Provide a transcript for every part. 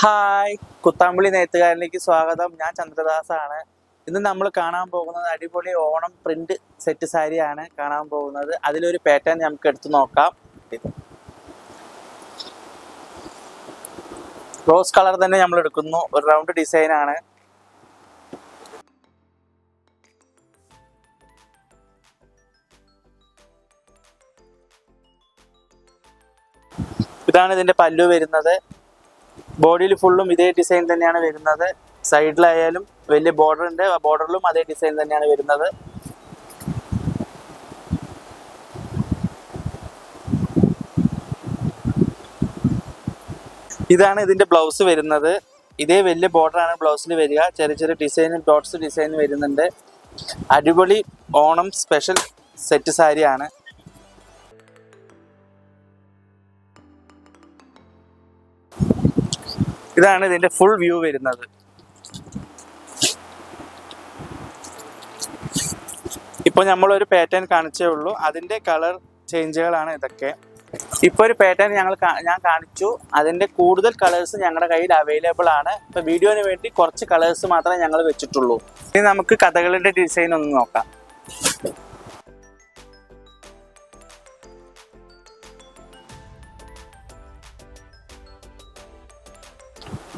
Hi കുത്താമ്പുളി നെയ്ത്തുകാരിലേക്ക് സ്വാഗതം. ഞാൻ ചന്ദ്രദാസാണ്. ഇന്ന് നമ്മൾ കാണാൻ പോകുന്നത് അടിപൊളി ഓണം പ്രിന്റ് സെറ്റ് സാരിയാണ് കാണാൻ പോകുന്നത്. അതിലൊരു പാറ്റേൺ നമുക്ക് എടുത്തു നോക്കാം. റോസ് കളർ തന്നെ നമ്മൾ എടുക്കുന്നു. ഒരു റൗണ്ട് ഡിസൈൻ ആണ്. ഇതാണ് ഇതിന്റെ പല്ലു വരുന്നത്. ബോഡിയിൽ ഫുള്ളും ഇതേ ഡിസൈൻ തന്നെയാണ് വരുന്നത്. സൈഡിലായാലും വലിയ ബോർഡർ ഉണ്ട്. ആ ബോർഡറിലും അതേ ഡിസൈൻ തന്നെയാണ് വരുന്നത്. ഇതാണ് ഇതിന്റെ ബ്ലൗസ് വരുന്നത്. ഇതേ വലിയ ബോർഡർ ആണ് ബ്ലൗസിൽ വരിക. ചെറിയ ചെറിയ ഡിസൈനും ഡോട്ട്സ് ഡിസൈനും വരുന്നുണ്ട്. അടിപൊളി ഓണം സ്പെഷ്യൽ സെറ്റ് സാരിയാണ്. ഇതാണ് ഇതിന്റെ ഫുൾ വ്യൂ വരുന്നത്. ഇപ്പോൾ നമ്മൾ ഒരു പാറ്റേൺ കാണിച്ചേ ഉള്ളൂ. അതിന്റെ കളർ ചേഞ്ചുകളാണ് ഇതൊക്കെ. ഇപ്പോൾ ഒരു പാറ്റേൺ ഞങ്ങൾ ഞാൻ കാണിച്ചു. അതിന്റെ കൂടുതൽ കളേഴ്സ് ഞങ്ങളുടെ കയ്യിൽ അവൈലബിൾ ആണ്. ഇപ്പൊ വീഡിയോന് വേണ്ടി കുറച്ച് കളേഴ്സ് മാത്രമേ ഞങ്ങൾ വെച്ചിട്ടുള്ളൂ. ഇനി നമുക്ക് കഥകളുടെ ഡിസൈൻ ഒന്ന് നോക്കാം.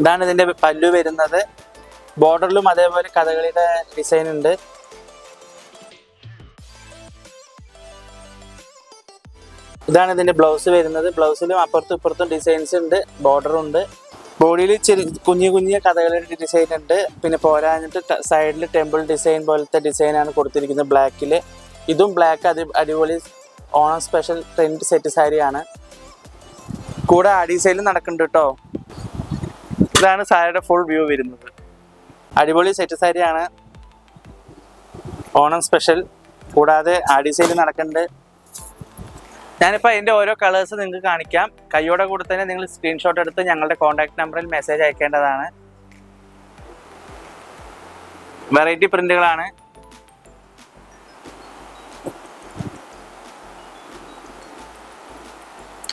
ഇതാണ് ഇതിന്റെ പല്ലു വരുന്നത്. ബോർഡറിലും അതേപോലെ കഥകളിയുടെ ഡിസൈൻ ഉണ്ട്. ഇതാണ് ഇതിന്റെ ബ്ലൗസ് വരുന്നത്. ബ്ലൗസിലും അപ്പുറത്തും ഇപ്പുറത്തും ഡിസൈൻസ് ഉണ്ട്. ബോർഡർ ഉണ്ട്. ബോഡിയിൽ ചെറിയ കുഞ്ഞു കുഞ്ഞു കഥകളുടെ ഡിസൈൻ ഉണ്ട്. പിന്നെ പോരാഞ്ഞിട്ട് സൈഡിൽ ടെമ്പിൾ ഡിസൈൻ പോലത്തെ ഡിസൈനാണ് കൊടുത്തിരിക്കുന്നത് ബ്ലാക്കിൽ ഇതും ബ്ലാക്ക് അതി അടിപൊളി ഓണം സ്പെഷ്യൽ ട്രെൻഡ് സെറ്റ് സാരിയാണ്. കൂടെ അഡീസൈലും നടക്കുന്നുണ്ട് കേട്ടോ. ഇതാണ് സാരിയുടെ ഫുൾ വ്യൂ വരുന്നത്. അടിപൊളി സെറ്റ് സാരിയാണ്. ഓണം സ്പെഷ്യൽ കൂടാതെ ആഡിസൈൽ നടക്കുന്നുണ്ട്. ഞാനിപ്പോൾ അതിന്റെ ഓരോ കളേഴ്സ് നിങ്ങൾക്ക് കാണിക്കാം. കൈയോടെ കൂടെ തന്നെ നിങ്ങൾ സ്ക്രീൻഷോട്ട് എടുത്ത് ഞങ്ങളുടെ കോൺടാക്ട് നമ്പറിൽ മെസ്സേജ് അയക്കേണ്ടതാണ്. വെറൈറ്റി പ്രിന്റുകളാണ്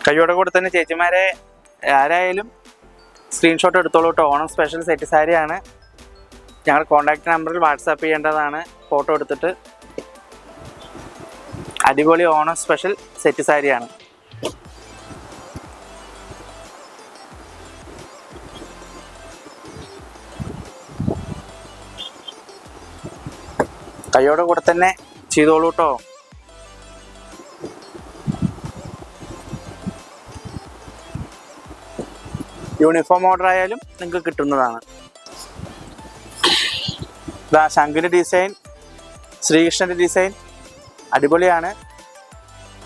കൈയോടെ കൂടെ തന്നെ ചേച്ചിമാരെ ആരായാലും സ്ക്രീൻഷോട്ട് എടുത്തോളൂ കേട്ടോ ഓണം സ്പെഷ്യൽ സെറ്റ് സാരിയാണ് ഞങ്ങൾ കോൺടാക്ട് നമ്പറിൽ വാട്സാപ്പ് ചെയ്യേണ്ടതാണ്. ഫോട്ടോ എടുത്തിട്ട്. അടിപൊളി ഓണം സ്പെഷ്യൽ സെറ്റ് സാരിയാണ് കൈയോടെ കൂടെ തന്നെ ചെയ്തോളൂ കേട്ടോ യൂണിഫോം ഓർഡർ ആയാലും നിങ്ങൾക്ക് കിട്ടുന്നതാണ്. ഇതാ ശംഖിന്റെ ഡിസൈൻ ശ്രീകൃഷ്ണന്റെ ഡിസൈൻ. അടിപൊളിയാണ്.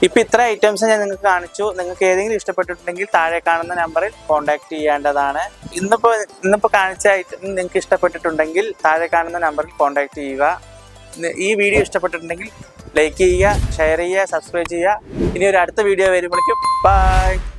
ഇപ്പം ഇത്ര ഐറ്റംസ് ഞാൻ നിങ്ങൾക്ക് കാണിച്ചു. നിങ്ങൾക്ക് ഏതെങ്കിലും ഇഷ്ടപ്പെട്ടിട്ടുണ്ടെങ്കിൽ താഴെ കാണുന്ന നമ്പറിൽ കോൺടാക്ട് ചെയ്യേണ്ടതാണ്. ഇന്നിപ്പോൾ ഇന്നിപ്പോൾ കാണിച്ച ഐറ്റം നിങ്ങൾക്ക് ഇഷ്ടപ്പെട്ടിട്ടുണ്ടെങ്കിൽ താഴെ കാണുന്ന നമ്പറിൽ കോൺടാക്ട് ചെയ്യുക. ഈ വീഡിയോ ഇഷ്ടപ്പെട്ടിട്ടുണ്ടെങ്കിൽ ലൈക്ക് ചെയ്യുക ഷെയർ ചെയ്യുക സബ്സ്ക്രൈബ് ചെയ്യുക. ഇനി ഒരു അടുത്ത വീഡിയോ വരുമ്പോഴേക്കും. ബൈ.